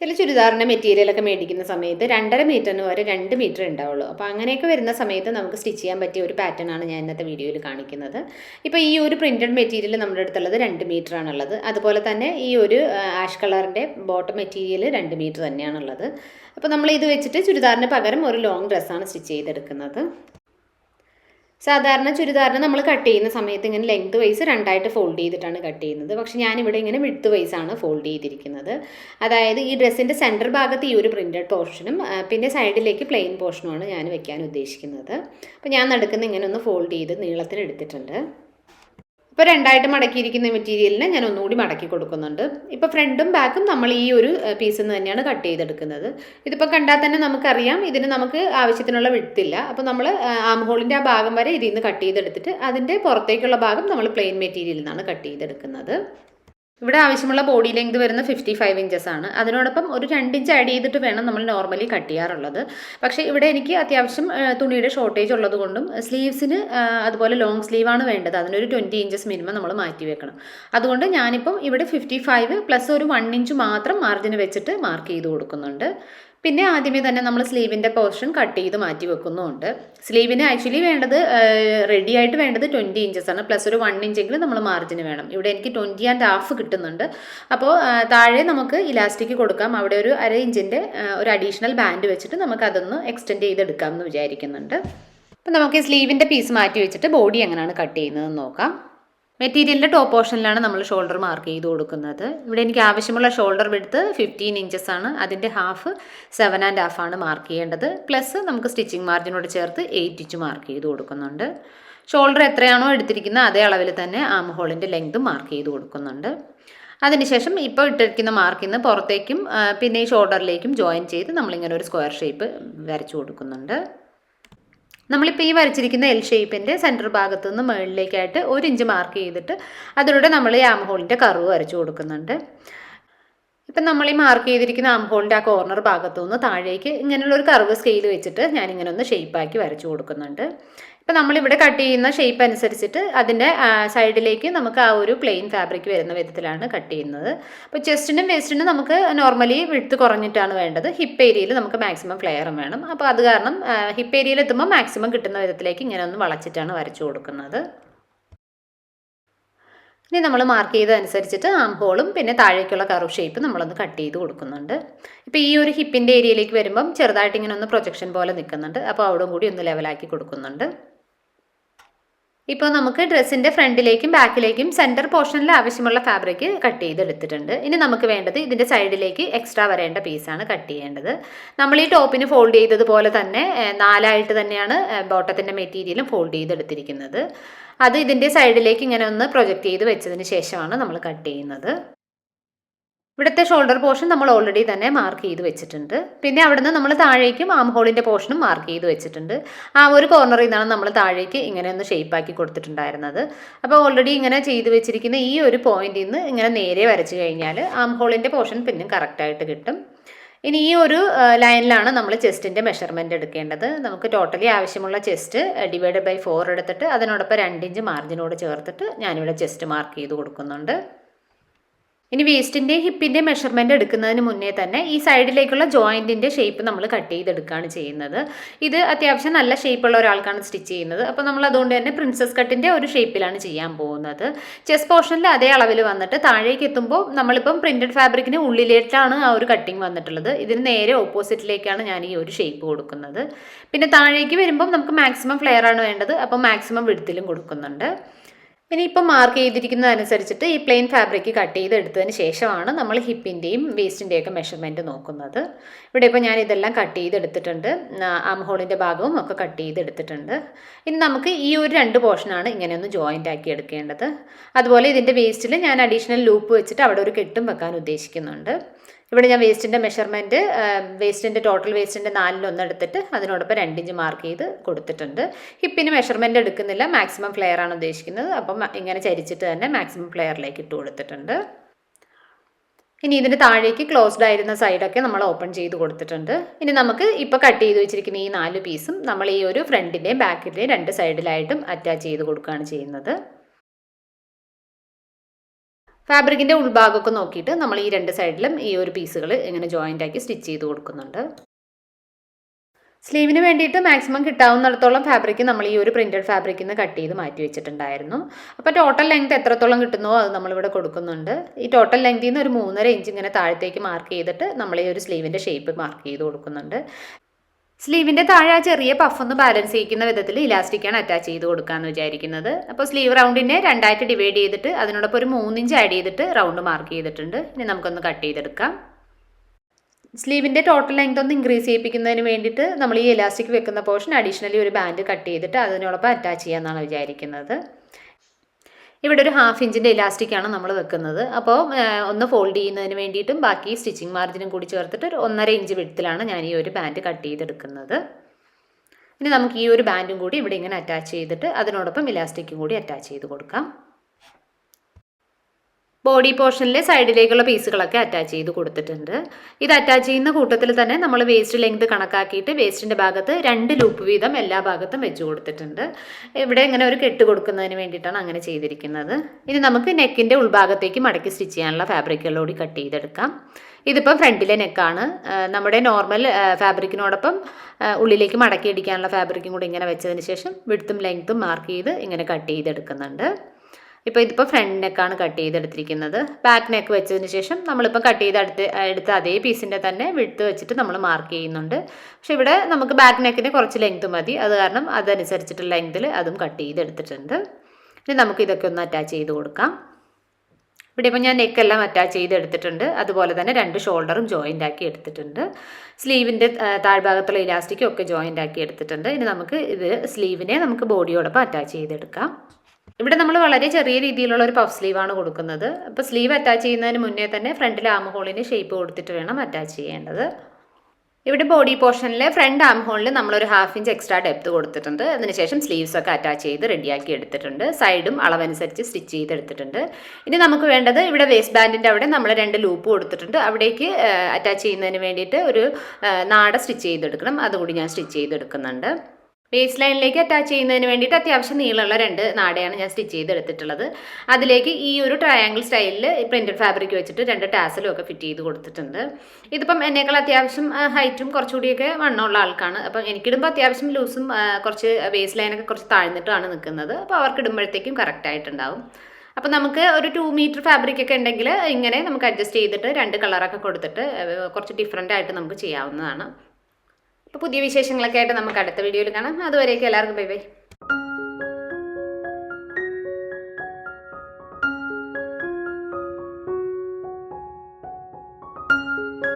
ചില ചുരിദാറിന്റെ മെറ്റീരിയലൊക്കെ മേടിക്കുന്ന സമയത്ത് രണ്ടര മീറ്ററിന് വരെ രണ്ട് മീറ്റർ ഉണ്ടാവുള്ളൂ. അപ്പോൾ അങ്ങനെയൊക്കെ വരുന്ന സമയത്ത് നമുക്ക് സ്റ്റിച്ച് ചെയ്യാൻ പറ്റിയ ഒരു പാറ്റേൺ ആണ് ഞാൻ ഇന്നത്തെ വീഡിയോയിൽ കാണിക്കുന്നത്. ഇപ്പോൾ ഈ ഒരു പ്രിന്റഡ് മെറ്റീരിയൽ നമ്മുടെ അടുത്തുള്ളത് രണ്ട് മീറ്റർ ആണുള്ളത്. അതുപോലെ തന്നെ ഈ ഒരു ആഷ് കളറിന്റെ ബോട്ടം മെറ്റീരിയൽ രണ്ട് മീറ്റർ തന്നെയാണുള്ളത്. അപ്പോൾ നമ്മൾ ഇത് വെച്ചിട്ട് ചുരിദാറിന് പകരം ഒരു ലോങ് ഡ്രസ്സാണ് സ്റ്റിച്ച് ചെയ്തെടുക്കുന്നത്. സാധാരണ ചുരിദാറിന് നമ്മൾ കട്ട് ചെയ്യുന്ന സമയത്ത് ഇങ്ങനെ ലെങ്ത് വൈസ് രണ്ടായിട്ട് ഫോൾഡ് ചെയ്തിട്ടാണ് കട്ട് ചെയ്യുന്നത്. പക്ഷെ ഞാനിവിടെ ഇങ്ങനെ വിഡ്ത്ത് വൈസ് ആണ് ഫോൾഡ് ചെയ്തിരിക്കുന്നത്. അതായത് ഈ ഡ്രസ്സിന്റെ സെന്റർ ഭാഗത്ത് ഈ ഒരു പ്രിന്റഡ് പോർഷനും പിന്നെ സൈഡിലേക്ക് പ്ലെയിൻ പോർഷനുമാണ് ഞാൻ വെക്കാൻ ഉദ്ദേശിക്കുന്നത്. അപ്പോൾ ഞാൻ നടുക്കുന്ന ഇങ്ങനെ ഒന്ന് ഫോൾഡ് ചെയ്ത് നീളത്തിന് എടുത്തിട്ടുണ്ട്. ഇപ്പോൾ രണ്ടായിട്ട് മടക്കിയിരിക്കുന്ന മെറ്റീരിയലിനെ ഞാൻ ഒന്നുകൂടി മടക്കി കൊടുക്കുന്നുണ്ട്. ഇപ്പോൾ ഫ്രണ്ടും ബാക്കും നമ്മൾ ഈ ഒരു പീസിൽ നിന്ന് തന്നെയാണ് കട്ട് ചെയ്തെടുക്കുന്നത്. ഇതിപ്പോൾ കണ്ടാൽ തന്നെ നമുക്കറിയാം ഇതിന് നമുക്ക് ആവശ്യത്തിനുള്ള വിട്ടില്ല അപ്പോൾ നമ്മൾ ആം ഹോളിന്റെ ആ ഭാഗം വരെ ഇതിൽ നിന്ന് കട്ട് ചെയ്തെടുത്തിട്ട് അതിന്റെ പുറത്തേക്കുള്ള ഭാഗം നമ്മൾ പ്ലെയിൻ മെറ്റീരിയലിൽ നിന്നാണ് കട്ട് ചെയ്തെടുക്കുന്നത്. ഇവിടെ ആവശ്യമുള്ള ബോഡി ലെങ്ത് വരുന്ന ഫിഫ്റ്റി ഫൈവ് ഇഞ്ചസ് ആണ്. അതിനോടൊപ്പം ഒരു രണ്ട് ഇഞ്ച് ആഡ് ചെയ്തിട്ട് വേണം നമ്മൾ നോർമലി കട്ട് ചെയ്യാറുള്ളത്. പക്ഷേ ഇവിടെ എനിക്ക് അത്യാവശ്യം തുണിയുടെ ഷോർട്ടേജ് ഉള്ളതുകൊണ്ടും സ്ലീവ്സിന് അതുപോലെ ലോങ് സ്ലീവാണ് വേണ്ടത്. അതിനൊരു ട്വന്റി ഇഞ്ചസ് മിനിമം നമ്മൾ മാറ്റി വെക്കണം. അതുകൊണ്ട് ഞാനിപ്പം ഇവിടെ ഫിഫ്റ്റി ഫൈവ് പ്ലസ് ഒരു വൺ ഇഞ്ച് മാത്രം മാർജിന് വെച്ചിട്ട് മാർക്ക് ചെയ്ത് കൊടുക്കുന്നുണ്ട്. പിന്നെ ആദ്യമേ തന്നെ നമ്മൾ സ്ലീവിന്റെ പോർഷൻ കട്ട് ചെയ്ത് മാറ്റി വെക്കുന്നുമുണ്ട് സ്ലീവിന് ആക്ച്വലി വേണ്ടത് റെഡി ആയിട്ട് വേണ്ടത് ട്വന്റി ഇഞ്ചസ് ആണ്. പ്ലസ് ഒരു വൺ ഇഞ്ചെങ്കിലും നമ്മൾ മാർജിന് വേണം. ഇവിടെ എനിക്ക് ട്വന്റി ആൻഡ് ഹാഫ് കിട്ടുന്നുണ്ട്. അപ്പോൾ താഴെ നമുക്ക് ഇലാസ്റ്റിക് കൊടുക്കാം. അവിടെ ഒരു അര ഇഞ്ചിന്റെ ഒരു അഡീഷണൽ ബാൻഡ് വെച്ചിട്ട് നമുക്ക് അതൊന്ന് എക്സ്റ്റെൻഡ് ചെയ്തെടുക്കാം എന്ന് വിചാരിക്കുന്നുണ്ട്. അപ്പം നമുക്ക് സ്ലീവിന്റെ പീസ് മാറ്റി വെച്ചിട്ട് ബോഡി എങ്ങനെയാണ് കട്ട് ചെയ്യുന്നതെന്ന് നോക്കാം. മെറ്റീരിയലിന്റെ ടോപ്പ് പോർഷനിലാണ് നമ്മൾ ഷോൾഡർ മാർക്ക് ചെയ്ത് കൊടുക്കുന്നത്. ഇവിടെ എനിക്ക് ആവശ്യമുള്ള ഷോൾഡർ വിടുത്ത് ഫിഫ്റ്റീൻ ഇഞ്ചസ് ആണ്. അതിന്റെ ഹാഫ് സെവൻ ആൻഡ് ഹാഫ് ആണ് മാർക്ക് ചെയ്യേണ്ടത്. പ്ലസ് നമുക്ക് സ്റ്റിച്ചിങ് മാർജിനോട് ചേർത്ത് എയ്റ്റ് ഇഞ്ച് മാർക്ക് ചെയ്ത് കൊടുക്കുന്നുണ്ട്. ഷോൾഡർ എത്രയാണോ എടുത്തിരിക്കുന്നത് അതേ അളവിൽ തന്നെ ആം ഹോളിന്റെ ലെങ്തും മാർക്ക് ചെയ്ത് കൊടുക്കുന്നുണ്ട്. അതിനുശേഷം ഇപ്പോൾ ഇട്ടിരിക്കുന്ന മാർക്കിൽ നിന്ന് പുറത്തേക്കും പിന്നെ ഈ ഷോൾഡറിലേക്കും ജോയിൻ ചെയ്ത് നമ്മളിങ്ങനെ ഒരു സ്ക്വയർ ഷേപ്പ് വരച്ചു കൊടുക്കുന്നുണ്ട്. നമ്മളിപ്പോൾ ഈ വരച്ചിരിക്കുന്ന എൽ ഷേപ്പിന്റെ സെന്റർ ഭാഗത്തു നിന്ന് മുകളിലേക്കായിട്ട് ഒരു ഇഞ്ച് മാർക്ക് ചെയ്തിട്ട് അതിലൂടെ നമ്മൾ ഈ ആം കർവ് വരച്ചു കൊടുക്കുന്നുണ്ട്. ഇപ്പം നമ്മൾ ഈ മാർക്ക് ചെയ്തിരിക്കുന്ന ആം ഹോളിന്റെ ആ കോർണർ ഭാഗത്തു നിന്ന് താഴേക്ക് ഇങ്ങനെയുള്ള ഒരു കർവ് സ്കെയിൽ വെച്ചിട്ട് ഞാനിങ്ങനെ ഒന്ന് ഷേപ്പാക്കി വരച്ചു കൊടുക്കുന്നുണ്ട്. ഇപ്പം നമ്മളിവിടെ കട്ട് ചെയ്യുന്ന ഷേപ്പ് അനുസരിച്ചിട്ട് അതിന്റെ സൈഡിലേക്ക് നമുക്ക് ആ ഒരു പ്ലെയിൻ ഫാബ്രിക് വരുന്ന വിധത്തിലാണ് കട്ട് ചെയ്യുന്നത്. അപ്പോൾ ചെസ്റ്റിനും വേസ്റ്റിനും നമുക്ക് നോർമലി വിടുത്ത് കുറഞ്ഞിട്ടാണ് വേണ്ടത്. ഹിപ്പ് ഏരിയയിൽ നമുക്ക് മാക്സിമം ഫ്ലെയറും വേണം. അപ്പോൾ അത് കാരണം ഹിപ്പ് ഏരിയയിൽ എത്തുമ്പോൾ മാക്സിമം കിട്ടുന്ന വിധത്തിലേക്ക് ഇങ്ങനെ ഒന്ന് വളച്ചിട്ടാണ് വരച്ചു കൊടുക്കുന്നത്. ഇനി നമ്മൾ മാർക്ക് ചെയ്തതനുസരിച്ചിട്ട് ആം ഹോളും പിന്നെ താഴേക്കുള്ള കർവ് ഷേപ്പ് നമ്മളൊന്ന് കട്ട് ചെയ്ത് കൊടുക്കുന്നുണ്ട്. ഇപ്പോൾ ഈ ഒരു ഹിപ്പിന്റെ ഏരിയയിലേക്ക് വരുമ്പം ചെറുതായിട്ട് ഇങ്ങനെ ഒന്ന് പ്രൊജക്ഷൻ പോലെ നിൽക്കുന്നുണ്ട്. അപ്പോൾ അവിടെ കൂടി ഒന്ന് ലെവലാക്കി കൊടുക്കുന്നുണ്ട്. ഇപ്പോൾ നമുക്ക് ഡ്രസ്സിന്റെ ഫ്രണ്ടിലേക്കും ബാക്കിലേക്കും സെന്റർ പോർഷനിൽ ആവശ്യമുള്ള ഫാബ്രിക് കട്ട് ചെയ്തെടുത്തിട്ടുണ്ട്. ഇനി നമുക്ക് വേണ്ടത് ഇതിന്റെ സൈഡിലേക്ക് എക്സ്ട്രാ വരേണ്ട പീസാണ് കട്ട് ചെയ്യേണ്ടത്. നമ്മൾ ഈ ടോപ്പിന് ഫോൾഡ് ചെയ്തതുപോലെ തന്നെ നാലായിട്ട് തന്നെയാണ് ബോട്ടത്തിന്റെ മെറ്റീരിയലും ഫോൾഡ് ചെയ്തെടുത്തിരിക്കുന്നത്. അത് ഇതിന്റെ സൈഡിലേക്ക് ഇങ്ങനെ ഒന്ന് പ്രൊജക്റ്റ് ചെയ്ത് വെച്ചതിന് ശേഷമാണ് നമ്മൾ കട്ട് ചെയ്യുന്നത്. ഇവിടുത്തെ ഷോൾഡർ പോർഷൻ നമ്മൾ ഓൾറെഡി തന്നെ മാർക്ക് ചെയ്ത് വെച്ചിട്ടുണ്ട്. പിന്നെ അവിടുന്ന് നമ്മൾ താഴേക്കും ആം ഹോളിന്റെ പോർഷനും മാർക്ക് ചെയ്ത് വെച്ചിട്ടുണ്ട്. ആ ഒരു കോർണറിൽ നിന്നാണ് നമ്മൾ താഴേക്ക് ഇങ്ങനെ ഒന്ന് ഷേപ്പാക്കി കൊടുത്തിട്ടുണ്ടായിരുന്നത്. അപ്പോൾ ഓൾറെഡി ഇങ്ങനെ ചെയ്ത് വെച്ചിരിക്കുന്ന ഈ ഒരു പോയിന്റിൽ നിന്ന് ഇങ്ങനെ നേരെ വരച്ചു കഴിഞ്ഞാൽ ആം ഹോളിന്റെ പോർഷൻ പിന്നെ കറക്റ്റായിട്ട് കിട്ടും. ഇനി ഈ ഒരു ലൈനിലാണ് നമ്മൾ ചെസ്റ്റിന്റെ മെഷർമെന്റ് എടുക്കേണ്ടത്. നമുക്ക് ടോട്ടലി ആവശ്യമുള്ള ചെസ്റ്റ് ഡിവൈഡ് ബൈ ഫോർ എടുത്തിട്ട് അതിനോടൊപ്പം രണ്ട് ഇഞ്ച് മാർജിനോട് ചേർത്തിട്ട് ഞാനിവിടെ ചെസ്റ്റ് മാർക്ക് ചെയ്ത് കൊടുക്കുന്നുണ്ട്. ഇനി വേസ്റ്റിന്റെ ഹിപ്പിന്റെ മെഷർമെന്റ് എടുക്കുന്നതിന് മുന്നേ തന്നെ ഈ സൈഡിലേക്കുള്ള ജോയിന്റിന്റെ ഷേപ്പ് നമ്മൾ കട്ട് ചെയ്തെടുക്കുകയാണ് ചെയ്യുന്നത്. ഇത് അത്യാവശ്യം നല്ല ഷേപ്പുള്ള ഒരാൾക്കാണ് സ്റ്റിച്ച് ചെയ്യുന്നത്. അപ്പോൾ നമ്മൾ അതുകൊണ്ട് തന്നെ പ്രിൻസസ് കട്ടിന്റെ ഒരു ഷേപ്പിലാണ് ചെയ്യാൻ പോകുന്നത്. ചെസ് പോർഷനിൽ അതേ അളവിൽ വന്നിട്ട് താഴേക്ക് എത്തുമ്പോൾ നമ്മളിപ്പം പ്രിന്റഡ് ഫാബ്രിക്കിന് ഉള്ളിലേക്കാണ് ആ ഒരു കട്ടിങ് വന്നിട്ടുള്ളത്. ഇതിന് നേരെ ഓപ്പോസിറ്റിലേക്കാണ് ഞാൻ ഈ ഒരു ഷേപ്പ് കൊടുക്കുന്നത്. പിന്നെ താഴേക്ക് വരുമ്പം നമുക്ക് മാക്സിമം ഫ്ലെയർ ആണ് വേണ്ടത്. അപ്പോൾ മാക്സിമം വിടുത്തിലും കൊടുക്കുന്നുണ്ട്. ഇനി ഇപ്പം മാർക്ക് ചെയ്തിരിക്കുന്നതനുസരിച്ചിട്ട് ഈ പ്ലെയിൻ ഫാബ്രിക് കട്ട് ചെയ്ത് എടുത്തതിന് ശേഷമാണ് നമ്മൾ ഹിപ്പിന്റെയും വേസ്റ്റിന്റെയും ഒക്കെ മെഷർമെന്റ് നോക്കുന്നത്. ഇവിടെ ഇപ്പോൾ ഞാൻ ഇതെല്ലാം കട്ട് ചെയ്തെടുത്തിട്ടുണ്ട്. ആം ഹോളിന്റെ ഭാഗവും ഒക്കെ കട്ട് ചെയ്തെടുത്തിട്ടുണ്ട്. ഇനി നമുക്ക് ഈ ഒരു രണ്ട് പോർഷനാണ് ഇങ്ങനെ ഒന്ന് ജോയിന്റ് ആക്കി എടുക്കേണ്ടത്. അതുപോലെ ഇതിന്റെ വേസ്റ്റിൽ ഞാൻ അഡീഷണൽ ലൂപ്പ് വെച്ചിട്ട് അവിടെ ഒരു കെട്ടും വെക്കാൻ ഉദ്ദേശിക്കുന്നുണ്ട്. ഇവിടെ ഞാൻ വേസ്റ്റിന്റെ മെഷർമെന്റ് വേസ്റ്റിന്റെ ടോട്ടൽ വേസ്റ്റിന്റെ നാലിലൊന്ന് എടുത്തിട്ട് അതിനോടൊപ്പം രണ്ടിഞ്ച് മാർക്ക് ചെയ്ത് കൊടുത്തിട്ടുണ്ട്. ഹിപ്പിന് മെഷർമെന്റ് എടുക്കുന്നില്ല മാക്സിമം ഫ്ലെയർ ആണ് ഉദ്ദേശിക്കുന്നത്. അപ്പം ഇങ്ങനെ ചരിച്ചിട്ട് തന്നെ മാക്സിമം ഫ്ലെയറിലേക്ക് ഇട്ട് കൊടുത്തിട്ടുണ്ട്. ഇനി ഇതിന് താഴേക്ക് ക്ലോസ്ഡ് ആയിരുന്ന സൈഡൊക്കെ നമ്മൾ ഓപ്പൺ ചെയ്ത് കൊടുത്തിട്ടുണ്ട്. ഇനി നമുക്ക് ഇപ്പോൾ കട്ട് ചെയ്ത് വെച്ചിരിക്കുന്ന ഈ നാല് പീസും നമ്മൾ ഈ ഒരു ഫ്രണ്ടിന്റെയും ബാക്കിന്റെയും രണ്ട് സൈഡിലായിട്ടും അറ്റാച്ച് ചെയ്ത് കൊടുക്കുകയാണ് ചെയ്യുന്നത്. ഫാബ്രിക്കിന്റെ ഉൾഭാഗമൊക്കെ നോക്കിയിട്ട് നമ്മൾ ഈ രണ്ട് സൈഡിലും ഈ ഒരു പീസുകൾ ഇങ്ങനെ ജോയിന്റ് ആക്കി സ്റ്റിച്ച് ചെയ്ത് കൊടുക്കുന്നുണ്ട്. സ്ലീവിന് വേണ്ടിയിട്ട് മാക്സിമം കിട്ടാവുന്നിടത്തോളം ഫാബ്രിക് നമ്മൾ ഈ ഒരു പ്രിന്റഡ് ഫാബ്രിക്കിൽ നിന്ന് കട്ട് ചെയ്ത് മാറ്റി വെച്ചിട്ടുണ്ടായിരുന്നു. അപ്പോൾ ടോട്ടൽ ലെങ്ത് എത്രത്തോളം കിട്ടുന്നോ അത് നമ്മളിവിടെ കൊടുക്കുന്നുണ്ട്. ഈ ടോട്ടൽ ലെങ്തിൽ നിന്ന് ഒരു മൂന്നര ഇഞ്ച് ഇങ്ങനെ താഴത്തേക്ക് മാർക്ക് ചെയ്തിട്ട് നമ്മൾ ഈ ഒരു സ്ലീവിന്റെ ഷേപ്പ് മാർക്ക് ചെയ്ത് കൊടുക്കുന്നുണ്ട്. സ്ലീവിന്റെ താഴെ ആ ചെറിയ പഫൊന്ന് ബാലൻസ് ചെയ്യിക്കുന്ന വിധത്തിൽ ഇലാസ്റ്റിക്കാണ് അറ്റാച്ച് ചെയ്ത് കൊടുക്കാമെന്ന് വിചാരിക്കുന്നത്. അപ്പോൾ സ്ലീവ് റൗണ്ടിനെ രണ്ടായിട്ട് ഡിവൈഡ് ചെയ്തിട്ട് അതിനോടൊപ്പം ഒരു മൂന്നിഞ്ച് ആഡ് ചെയ്തിട്ട് റൗണ്ട് മാർക്ക് ചെയ്തിട്ടുണ്ട്. ഇനി നമുക്കൊന്ന് കട്ട് ചെയ്തെടുക്കാം. സ്ലീവിന്റെ ടോട്ടൽ ലെങ്ത് ഒന്ന് ഇൻക്രീസ് ചെയ്യിപ്പിക്കുന്നതിന് വേണ്ടിയിട്ട് നമ്മൾ ഈ ഇലാസ്റ്റിക് വെക്കുന്ന പോർഷൻ അഡീഷണലി ഒരു ബാൻഡ് കട്ട് ചെയ്തിട്ട് അതിനോടൊപ്പം അറ്റാച്ച് ചെയ്യാമെന്നാണ് വിചാരിക്കുന്നത്. ഇവിടെ ഒരു ഹാഫ് ഇഞ്ചിന്റെ ഇലാസ്റ്റിക്കാണ് നമ്മൾ വെക്കുന്നത്. അപ്പോൾ ഒന്ന് ഫോൾഡ് ചെയ്യുന്നതിന് വേണ്ടിയിട്ടും ബാക്കി സ്റ്റിച്ചിങ് മാർജിനും കൂടി ചേർത്തിട്ട് ഒരു ഒന്നര ഇഞ്ച് വിടത്തിലാണ് ഞാൻ ഈ ഒരു ബാൻഡ് കട്ട് ചെയ്തെടുക്കുന്നത്. ഇനി നമുക്ക് ഈ ഒരു ബാൻഡും കൂടി ഇവിടെ ഇങ്ങനെ അറ്റാച്ച് ചെയ്തിട്ട് അതിനോടൊപ്പം ഇലാസ്റ്റിക്കും കൂടി അറ്റാച്ച് ചെയ്ത് കൊടുക്കാം. ബോഡി പോർഷനിലെ സൈഡിലേക്കുള്ള പീസുകളൊക്കെ അറ്റാച്ച് ചെയ്ത് കൊടുത്തിട്ടുണ്ട്. ഇത് അറ്റാച്ച് ചെയ്യുന്ന കൂട്ടത്തിൽ തന്നെ നമ്മൾ വേസ്റ്റ് ലെങ്ത് കണക്കാക്കിയിട്ട് വേസ്റ്റിന്റെ ഭാഗത്ത് രണ്ട് ലൂപ്പ് വീതം എല്ലാ ഭാഗത്തും വെച്ച് കൊടുത്തിട്ടുണ്ട്. ഇവിടെ ഇങ്ങനെ ഒരു കെട്ട് കൊടുക്കുന്നതിന് വേണ്ടിയിട്ടാണ് അങ്ങനെ ചെയ്തിരിക്കുന്നത്. ഇനി നമുക്ക് നെക്കിന്റെ ഉൾഭാഗത്തേക്ക് മടക്കി സ്റ്റിച്ച് ചെയ്യാനുള്ള ഫാബ്രിക്കുകളോടി കട്ട് ചെയ്തെടുക്കാം. ഇതിപ്പം ഫ്രണ്ടിലെ നെക്കാണ് നമ്മുടെ നോർമൽ ഫാബ്രിക്കിനോടൊപ്പം ഉള്ളിലേക്ക് മടക്കി അടിക്കാനുള്ള ഫാബ്രിക്കും കൂടി ഇങ്ങനെ വെച്ചതിന് ശേഷം വിടുത്തും ലെങ്ത്തും മാർക്ക് ചെയ്ത് ഇങ്ങനെ കട്ട് ചെയ്തെടുക്കുന്നുണ്ട്. ഇപ്പോൾ ഇതിപ്പോൾ ഫ്രണ്ട് നെക്കാണ് കട്ട് ചെയ്തെടുത്തിരിക്കുന്നത്. ബാക്ക് നെക്ക് വെച്ചതിന് ശേഷം നമ്മളിപ്പോൾ കട്ട് ചെയ്ത് അടുത്ത് എടുത്ത അതേ പീസിന്റെ തന്നെ വിടുത്ത് വെച്ചിട്ട് നമ്മൾ മാർക്ക് ചെയ്യുന്നുണ്ട്. പക്ഷേ ഇവിടെ നമുക്ക് ബാക്ക് നെക്കിന് കുറച്ച് ലെങ്ത് മതി. അത് കാരണം അതനുസരിച്ചിട്ടുള്ള ലെങ്തിൽ അതും കട്ട് ചെയ്തെടുത്തിട്ടുണ്ട്. ഇനി നമുക്ക് ഇതൊക്കെ ഒന്ന് അറ്റാച്ച് ചെയ്ത് കൊടുക്കാം. ഇവിടെ ഇപ്പോൾ ഞാൻ നെക്കെല്ലാം അറ്റാച്ച് ചെയ്ത് എടുത്തിട്ടുണ്ട് അതുപോലെ തന്നെ രണ്ട് ഷോൾഡറും ജോയിന്റ് ആക്കി എടുത്തിട്ടുണ്ട്. സ്ലീവിന്റെ താഴ്ഭാഗത്തുള്ള ഇലാസ്റ്റിക്കും ഒക്കെ ജോയിന്റ് ആക്കി എടുത്തിട്ടുണ്ട്. ഇനി നമുക്ക് ഇത് സ്ലീവിനെ നമുക്ക് ബോഡിയോടൊപ്പം അറ്റാച്ച് ചെയ്തെടുക്കാം. ഇവിടെ നമ്മൾ വളരെ ചെറിയ രീതിയിലുള്ള ഒരു പഫ് സ്ലീവാണ് കൊടുക്കുന്നത്. അപ്പോൾ സ്ലീവ് അറ്റാച്ച് ചെയ്യുന്നതിന് മുന്നേ തന്നെ ഫ്രണ്ടിൽ ആം ഹോളിന് ഷേപ്പ് കൊടുത്തിട്ട് വേണം അറ്റാച്ച് ചെയ്യേണ്ടത്. ഇവിടെ ബോഡി പോർഷനിൽ ഫ്രണ്ട് ആം ഹോളിൽ നമ്മളൊരു ഹാഫ് ഇഞ്ച് എക്സ്ട്രാ ഡെപ്ത് കൊടുത്തിട്ടുണ്ട്. അതിനുശേഷം സ്ലീവ്സ് ഒക്കെ അറ്റാച്ച് ചെയ്ത് റെഡിയാക്കി എടുത്തിട്ടുണ്ട്. സൈഡും അളവനുസരിച്ച് സ്റ്റിച്ച് ചെയ്ത് എടുത്തിട്ടുണ്ട് ഇനി നമുക്ക് വേണ്ടത് ഇവിടെ വേസ്റ്റ് ബാൻഡിന്റെ അവിടെ നമ്മൾ രണ്ട് ലൂപ്പ് കൊടുത്തിട്ടുണ്ട്. അവിടേക്ക് അറ്റാച്ച് ചെയ്യുന്നതിന് വേണ്ടിയിട്ട് ഒരു നാട സ്റ്റിച്ച് ചെയ്തെടുക്കണം. അതുകൂടി ഞാൻ സ്റ്റിച്ച് ചെയ്തെടുക്കുന്നുണ്ട്. വേസ്റ്റ് ലൈനിലേക്ക് അറ്റാച്ച് ചെയ്യുന്നതിന് വേണ്ടിയിട്ട് അത്യാവശ്യം നീളമുള്ള രണ്ട് നാടയാണ് ഞാൻ സ്റ്റിച്ച് ചെയ്തെടുത്തിട്ടുള്ളത്. അതിലേക്ക് ഈ ഒരു ട്രയാങ്കിൾ സ്റ്റൈലിൽ പ്രിന്റഡ് ഫാബ്രിക് വെച്ചിട്ട് രണ്ട് ടാസലും ഒക്കെ ഫിറ്റ് ചെയ്ത് കൊടുത്തിട്ടുണ്ട്. ഇതിപ്പം എന്നേക്കാൾ അത്യാവശ്യം ഹൈറ്റും കുറച്ചുകൂടിയൊക്കെ വണ്ണമുള്ള ആൾക്കാണ്. അപ്പം എനിക്കിടുമ്പോൾ അത്യാവശ്യം ലൂസും കുറച്ച് ബേസ് ലൈനൊക്കെ കുറച്ച് താഴ്ന്നിട്ടാണ് നിൽക്കുന്നത്. അപ്പോൾ അവർക്ക് ഇടുമ്പോഴത്തേക്കും കറക്റ്റ് ആയിട്ടുണ്ടാവും. അപ്പോൾ നമുക്ക് ഒരു ടു മീറ്റർ ഫാബ്രിക് ഒക്കെ ഉണ്ടെങ്കിൽ ഇങ്ങനെ നമുക്ക് അഡ്ജസ്റ്റ് ചെയ്തിട്ട് രണ്ട് കളറൊക്കെ കൊടുത്തിട്ട് കുറച്ച് ഡിഫറെന്റ് ആയിട്ട് നമുക്ക് ചെയ്യാവുന്നതാണ്. അപ്പോൾ പുതിയ വിശേഷങ്ങളൊക്കെ ആയിട്ട് നമുക്ക് അടുത്ത വീഡിയോയിൽ കാണാം. അതുവരേക്കും എല്ലാവർക്കും ബൈ ബൈ.